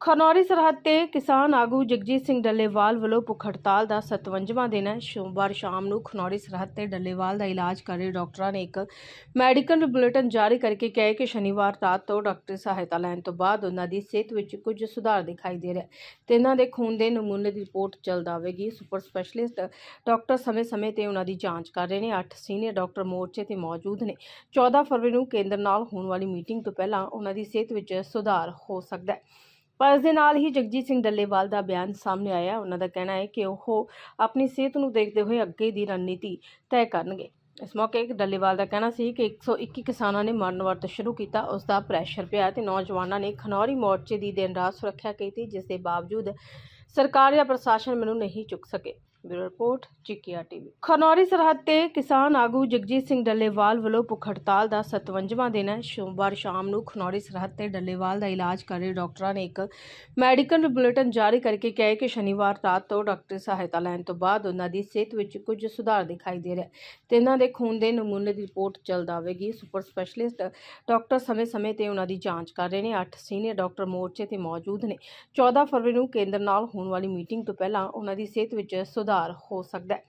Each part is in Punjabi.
ਖਨੌਰੀ ਸਰਹੱਦ ਤੇ ਕਿਸਾਨ ਆਗੂ ਜਗਜੀਤ ਸਿੰਘ ਡੱਲੇਵਾਲ ਵੱਲੋਂ ਭੁੱਖ ਹੜਤਾਲ ਦਾ 57ਵਾਂ ਦਿਨ ਹੈ। ਸੋਮਵਾਰ ਸ਼ਾਮ ਨੂੰ ਖਨੌਰੀ ਸਰਹੱਦ ਤੇ ਡੱਲੇਵਾਲ ਦਾ ਇਲਾਜ ਕਰ ਰਹੇ ਡਾਕਟਰਾਂ ਨੇ ਇੱਕ ਮੈਡੀਕਲ ਬੁਲੇਟਿਨ ਜਾਰੀ ਕਰਕੇ ਕਿਹਾ ਕਿ ਸ਼ਨੀਵਾਰ ਰਾਤ ਤੋਂ ਡਾਕਟਰੀ ਸਹਾਇਤਾ ਲੈਣ ਤੋਂ ਬਾਅਦ ਉਹਨਾਂ ਦੀ ਸਿਹਤ ਵਿੱਚ ਕੁਝ ਸੁਧਾਰ ਦਿਖਾਈ ਦੇ ਰਿਹਾ ਹੈ ਤੇ ਇਹਨਾਂ ਦੇ ਖੂਨ ਦੇ ਨਮੂਨੇ ਦੀ ਰਿਪੋਰਟ ਜਲਦ ਆਵੇਗੀ ਸੁਪਰ ਸਪੈਸ਼ਲਿਸਟ ਡਾਕਟਰ ਸਮੇਂ-ਸਮੇਂ ਤੇ ਉਹਨਾਂ ਦੀ ਜਾਂਚ ਕਰ ਰਹੇ ਨੇ। 8 ਸੀਨੀਅਰ ਡਾਕਟਰ ਮੋਰਚੇ ਤੇ ਮੌਜੂਦ ਨੇ। 14 ਫਰਵਰੀ ਨੂੰ ਕੇਂਦਰ ਨਾਲ ਹੋਣ ਵਾਲੀ ਮੀਟਿੰਗ ਤੋਂ ਪਹਿਲਾਂ ਉਹਨਾਂ ਦੀ ਸਿਹਤ ਵਿੱਚ ਸੁਧਾਰ ਹੋ ਸਕਦਾ ਹੈ। ਪਰ ਇਸ ਦੇ ਨਾਲ ਹੀ ਜਗਜੀਤ ਸਿੰਘ ਡੱਲੇਵਾਲ ਦਾ ਬਿਆਨ ਸਾਹਮਣੇ ਆਇਆ। ਉਹਨਾਂ ਦਾ ਕਹਿਣਾ ਹੈ ਕਿ ਉਹ ਆਪਣੀ ਸਿਹਤ ਨੂੰ ਦੇਖਦੇ ਹੋਏ ਅੱਗੇ ਦੀ ਰਣਨੀਤੀ ਤੈਅ ਕਰਨਗੇ। ਇਸ ਮੌਕੇ ਡੱਲੇਵਾਲ ਦਾ ਕਹਿਣਾ ਸੀ ਕਿ 121 ਕਿਸਾਨਾਂ ਨੇ ਮਰਨ ਵਰਤ ਸ਼ੁਰੂ ਕੀਤਾ। ਉਸ ਦਾ ਪ੍ਰੈਸ਼ਰ ਪਿਆ ਤੇ ਨੌਜਵਾਨਾਂ ਨੇ ਖਨੌਰੀ ਮੋਰਚੇ ਦੀ ਦਿਨ ਰਾਤ ਸੁਰੱਖਿਆ ਕੀਤੀ, ਜਿਸ ਦੇ ਬਾਵਜੂਦ ਸਰਕਾਰ ਜਾਂ ਪ੍ਰਸ਼ਾਸਨ ਮੈਨੂੰ ਨਹੀਂ ਚੁੱਕ ਸਕੇ। Bureau report, Chikkia TV. Khanauri ਸਰਹੱਦ ਤੇ ਕਿਸਾਨ ਆਗੂ ਜਗਜੀਤ ਸਿੰਘ ਡੱਲੇਵਾਲ ਵੱਲੋਂ ਭੁੱਖ ਹੜਤਾਲ ਦਾ 57ਵਾਂ ਦਿਨ ਹੈ। ਸੋਮਵਾਰ ਸ਼ਾਮ ਨੂੰ ਖਨੌਰੀ ਸਰਹੱਦ ਤੇ ਡੱਲੇਵਾਲ ਦਾ ਇਲਾਜ ਕਰ ਰਹੇ ਡਾਕਟਰਾਂ ਨੇ ਇੱਕ ਮੈਡੀਕਲ ਬੁਲੇਟਿਨ ਜਾਰੀ ਕਰਕੇ ਕਿਹਾ ਕਿ ਸ਼ਨੀਵਾਰ ਰਾਤ ਤੋਂ ਡਾਕਟਰੀ ਸਹਾਇਤਾ ਲੈਣ ਤੋਂ ਬਾਅਦ ਉਹਨਾਂ ਦੀ ਸਿਹਤ ਵਿੱਚ ਕੁਝ ਸੁਧਾਰ ਦਿਖਾਈ ਦੇ ਰਿਹਾ ਹੈ। ਤੇ ਇਹਨਾਂ ਦੇ ਖੂਨ ਦੇ ਨਮੂਨੇ ਦੀ ਰਿਪੋਰਟ ਜਲਦ ਆਵੇਗੀ ਸੁਪਰ ਸਪੈਸ਼ਲਿਸਟ ਡਾਕਟਰ ਸਮੇਂ-ਸਮੇਂ ਤੇ ਉਹਨਾਂ ਦੀ ਜਾਂਚ ਕਰ ਰਹੇ ਨੇ। 8 ਸੀਨੀਅਰ ਡਾਕਟਰ ਮੋਰਚੇ ਤੇ ਮੌਜੂਦ ਨੇ। 14 ਫਰਵਰੀ ਨੂੰ ਕੇਂਦਰ ਨਾਲ ਹੋਣ ਵਾਲੀ ਮੀਟਿੰਗ ਤੋਂ ਪਹਿਲਾਂ ਉਹਨਾਂ ਦੀ ਸਿਹਤ ਵਿੱਚ ਸੁਧਾਰ ਹੋ ਸਕਦਾ ਹੈ।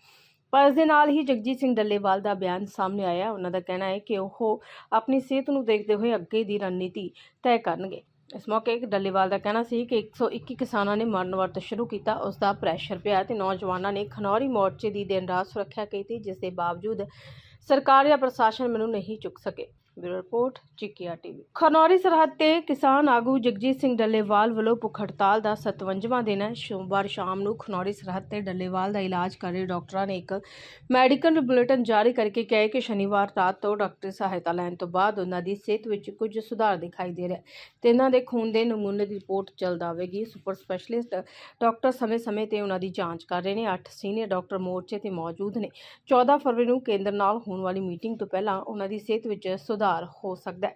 ਪਰ ਇਸ ਦੇ ਨਾਲ ਹੀ ਜਗਜੀਤ ਸਿੰਘ ਡੱਲੇਵਾਲ ਦਾ ਬਿਆਨ ਸਾਹਮਣੇ ਆਇਆ। ਉਹਨਾਂ ਦਾ ਕਹਿਣਾ ਹੈ ਕਿ ਉਹ ਆਪਣੀ ਸਿਹਤ ਨੂੰ ਦੇਖਦੇ ਹੋਏ ਅੱਗੇ ਦੀ ਰਣਨੀਤੀ ਤੈਅ ਕਰਨਗੇ। ਇਸ ਮੌਕੇ ਡੱਲੇਵਾਲ ਦਾ ਕਹਿਣਾ ਸੀ ਕਿ 121 ਕਿਸਾਨਾਂ ਨੇ ਮਰਨ ਵਰਤ ਸ਼ੁਰੂ ਕੀਤਾ। ਉਸ ਦਾ ਪ੍ਰੈਸ਼ਰ ਪਿਆ ਤੇ ਨੌਜਵਾਨਾਂ ਨੇ ਖਨੌਰੀ ਮੋਰਚੇ ਦੀ ਦਿਨ ਰਾਤ ਸੁਰੱਖਿਆ ਕੀਤੀ, ਜਿਸ ਦੇ ਬਾਵਜੂਦ ਸਰਕਾਰ ਜਾਂ ਪ੍ਰਸ਼ਾਸਨ ਮੈਨੂੰ ਨਹੀਂ ਚੁੱਕ ਸਕੇ। Bureau report, Chikkia TV. Khanauri ਸਰਹੱਦ ਤੇ ਕਿਸਾਨ ਆਗੂ ਜਗਜੀਤ ਸਿੰਘ ਡੱਲੇਵਾਲ ਵੱਲੋਂ ਭੁੱਖ ਹੜਤਾਲ ਦਾ 57ਵਾਂ ਦਿਨ ਹੈ। ਸੋਮਵਾਰ ਸ਼ਾਮ ਨੂੰ ਖਨੌਰੀ ਸਰਹੱਦ ਤੇ ਡੱਲੇਵਾਲ ਦਾ ਇਲਾਜ ਕਰ ਰਹੇ ਡਾਕਟਰਾਂ ਨੇ ਇੱਕ ਮੈਡੀਕਲ ਬੁਲੇਟਿਨ ਜਾਰੀ ਕਰਕੇ ਕਿਹਾ ਕਿ ਸ਼ਨੀਵਾਰ ਰਾਤ ਤੋਂ ਡਾਕਟਰੀ ਸਹਾਇਤਾ ਲੈਣ ਤੋਂ ਬਾਅਦ ਉਹਨਾਂ ਦੀ ਸਿਹਤ ਵਿੱਚ ਕੁਝ ਸੁਧਾਰ ਦਿਖਾਈ ਦੇ ਰਿਹਾ ਹੈ ਤੇ ਇਹਨਾਂ ਦੇ ਖੂਨ ਦੇ ਨਮੂਨੇ ਦੀ ਰਿਪੋਰਟ ਜਲਦ ਆਵੇਗੀ ਸੁਪਰ ਸਪੈਸ਼ਲਿਸਟ ਡਾਕਟਰ ਸਮੇਂ-ਸਮੇਂ ਤੇ ਉਹਨਾਂ ਦੀ ਜਾਂਚ ਕਰ ਰਹੇ ਨੇ। 8 ਸੀਨੀਅਰ ਡਾਕਟਰ ਮੋਰਚੇ ਤੇ ਮੌਜੂਦ ਨੇ। 14 ਫਰਵਰੀ ਨੂੰ ਕੇਂਦਰ ਨਾਲ ਹੋਣ ਵਾਲੀ ਮੀਟਿੰਗ ਤੋਂ ਪਹਿਲਾਂ ਉਹਨਾਂ ਦੀ ਸਿਹਤ ਵਿੱਚ ਸੁਧਾਰ ਹੋ ਸਕਦਾ ਹੈ।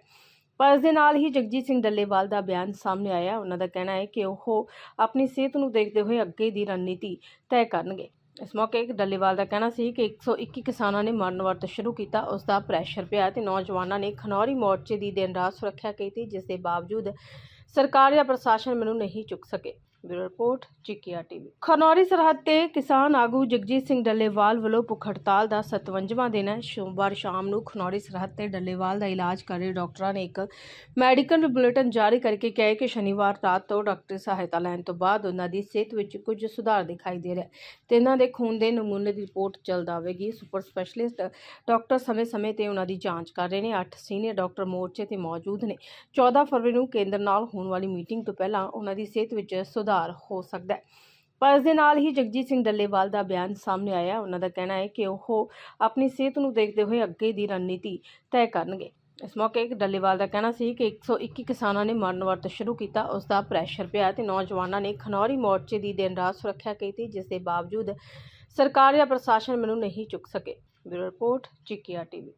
ਪਰ ਇਸ ਦੇ ਨਾਲ ਹੀ ਜਗਜੀਤ ਸਿੰਘ ਡੱਲੇਵਾਲ ਦਾ ਬਿਆਨ ਸਾਹਮਣੇ ਆਇਆ ਉਹਨਾਂ ਦਾ ਕਹਿਣਾ ਹੈ ਕਿ ਉਹ ਆਪਣੀ ਸਿਹਤ ਨੂੰ ਦੇਖਦੇ ਹੋਏ ਅੱਗੇ ਦੀ ਰਣਨੀਤੀ ਤੈਅ ਕਰਨਗੇ। ਇਸ ਮੌਕੇ ਡੱਲੇਵਾਲ ਦਾ ਕਹਿਣਾ ਸੀ ਕਿ 121 ਕਿਸਾਨਾਂ ਨੇ ਮਰਨ ਵਰਤ ਸ਼ੁਰੂ ਕੀਤਾ। ਉਸ ਦਾ ਪ੍ਰੈਸ਼ਰ ਪਿਆ ਤੇ ਨੌਜਵਾਨਾਂ ਨੇ ਖਨੌਰੀ ਮੋਰਚੇ ਦੀ ਦਿਨ ਰਾਤ ਸੁਰੱਖਿਆ ਕੀਤੀ, ਜਿਸ ਦੇ ਬਾਵਜੂਦ ਸਰਕਾਰ ਜਾਂ ਪ੍ਰਸ਼ਾਸਨ ਮੈਨੂੰ ਨਹੀਂ ਚੁੱਕ ਸਕੇ। Bureau report, Chikkia TV. Khanauri ਸਰਹੱਦ ਤੇ ਕਿਸਾਨ ਆਗੂ ਜਗਜੀਤ ਸਿੰਘ ਡੱਲੇਵਾਲ ਵੱਲੋਂ ਭੁੱਖ ਹੜਤਾਲ ਦਾ 57ਵਾਂ ਦਿਨ ਹੈ। ਸੋਮਵਾਰ ਸ਼ਾਮ ਨੂੰ ਖਨੌਰੀ ਸਰਹੱਦ ਤੇ ਡੱਲੇਵਾਲ ਦਾ ਇਲਾਜ ਕਰ ਰਹੇ ਡਾਕਟਰਾਂ ਨੇ ਇੱਕ ਮੈਡੀਕਲ ਬੁਲੇਟਿਨ ਜਾਰੀ ਕਰਕੇ ਕਿਹਾ ਕਿ ਸ਼ਨੀਵਾਰ ਰਾਤ ਤੋਂ ਡਾਕਟਰੀ ਸਹਾਇਤਾ ਲੈਣ ਤੋਂ ਬਾਅਦ ਉਹਨਾਂ ਦੀ ਸਿਹਤ ਵਿੱਚ ਕੁਝ ਸੁਧਾਰ ਦਿਖਾਈ ਦੇ ਰਿਹਾ ਹੈ ਤੇ ਇਹਨਾਂ ਦੇ ਖੂਨ ਦੇ ਨਮੂਨੇ ਦੀ ਰਿਪੋਰਟ ਜਲਦ ਆਵੇਗੀ ਸੁਪਰ ਸਪੈਸ਼ਲਿਸਟ ਡਾਕਟਰ ਸਮੇਂ-ਸਮੇਂ ਤੇ ਉਹਨਾਂ ਦੀ ਜਾਂਚ ਕਰ ਰਹੇ ਨੇ। 8 ਸੀਨੀਅਰ ਡਾਕਟਰ ਮੋਰਚੇ ਤੇ ਮੌਜੂਦ ਨੇ। 14 ਫਰਵਰੀ ਨੂੰ ਕੇਂਦਰ ਨਾਲ ਹੋਣ ਵਾਲੀ ਮੀਟਿੰਗ ਤੋਂ ਪਹਿਲਾਂ ਉਹਨਾਂ ਦੀ ਸਿਹਤ ਵਿੱਚ ਸੁਧਾਰ ਸੁਧਾਰ ਹੋ ਸਕਦਾ ਹੈ। ਪਰ ਇਸ ਦੇ ਨਾਲ ਹੀ ਜਗਜੀਤ ਸਿੰਘ ਡੱਲੇਵਾਲ ਦਾ ਬਿਆਨ ਸਾਹਮਣੇ ਆਇਆ। ਉਹਨਾਂ ਦਾ ਕਹਿਣਾ ਹੈ ਕਿ ਉਹ ਆਪਣੀ ਸਿਹਤ ਨੂੰ ਦੇਖਦੇ ਹੋਏ ਅੱਗੇ ਦੀ ਰਣਨੀਤੀ ਤੈਅ ਕਰਨਗੇ। ਇਸ ਮੌਕੇ ਡੱਲੇਵਾਲ ਦਾ ਕਹਿਣਾ ਸੀ ਕਿ 121 ਕਿਸਾਨਾਂ ਨੇ ਮਰਨ ਵਰਤ ਸ਼ੁਰੂ ਕੀਤਾ। ਉਸ ਦਾ ਪ੍ਰੈਸ਼ਰ ਪਿਆ ਤੇ ਨੌਜਵਾਨਾਂ ਨੇ ਖਨੌਰੀ ਮੋਰਚੇ ਦੀ ਦਿਨ ਰਾਤ ਸੁਰੱਖਿਆ ਕੀਤੀ, ਜਿਸ ਦੇ ਬਾਵਜੂਦ ਸਰਕਾਰ ਜਾਂ ਪ੍ਰਸ਼ਾਸਨ ਮੈਨੂੰ ਨਹੀਂ ਚੁੱਕ ਸਕੇ। Bureau report, Chikkia TV.